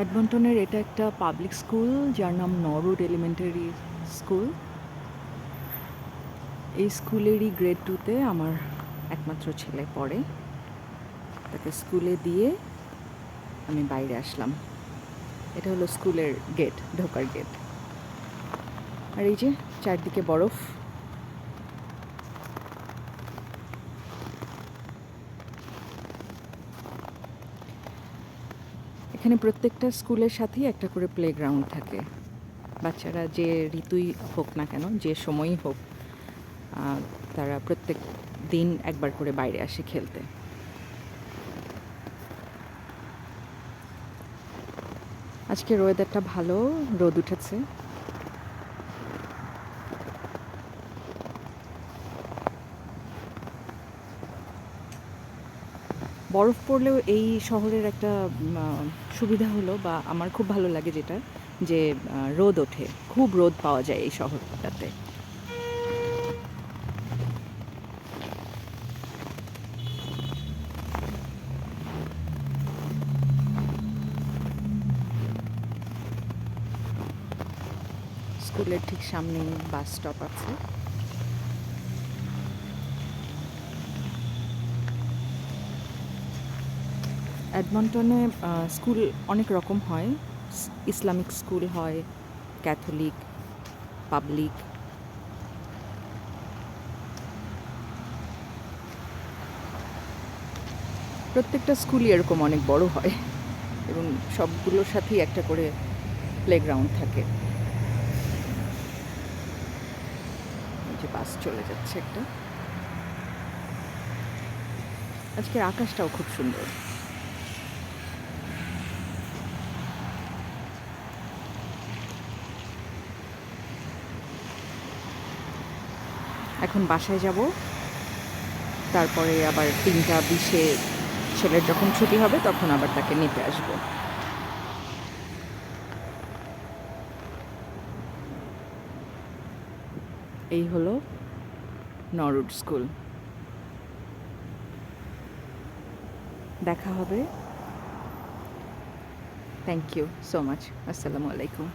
অ্যাডমন্টনের এটা একটা public school যার নাম নরউড এলিমেন্টারি স্কুল এই স্কুলেরই গ্রেড টুতে আমার একমাত্র ছেলে পড়ে। তাকে স্কুলে দিয়ে আমি বাইরে আসলাম। এটা হলো স্কুলের গেট ঢোকার গেট আর এই যে চারদিকে বরফ। এখানে প্রত্যেকটা স্কুলের সাথেই একটা করে প্লেগ্রাউন্ড থাকে। বাচ্চারা যে ঋতুই হোক না কেন, যে সময়ই হোক তারা প্রত্যেক দিন একবার করে বাইরে আসে খেলতে। আজকে ওয়েদারটা ভালো, রোদ উঠেছে। বরফ পড়লেও এই শহরের একটা সুবিধা হলো বা আমার খুব ভালো লাগে যেটা, যে রোদ ওঠে। খুব রোদ পাওয়া যায় এই শহরটাতে। স্কুলের ঠিক সামনেই বাস স্টপ আছে। অ্যাডমন্টনে স্কুল অনেক রকম হয়। ইসলামিক স্কুল হয়, ক্যাথলিক, পাবলিক। প্রত্যেকটা স্কুলই এরকম অনেক বড় হয় এবং সবগুলোর সাথেই একটা করে প্লেগ্রাউন্ড থাকে। যে বাস চলে যাচ্ছে একটা। আজকের আকাশটাও খুব সুন্দর। এখন বাসায় যাব। তারপরে আবার তিনটা বিশে ছেলের যখন ছুটি হবে, তখন আবার তাকে নিতে আসব। এই হলো নরউড স্কুল। দেখা হবে। থ্যাংক ইউ সো মাচ আসসালামু আলাইকুম।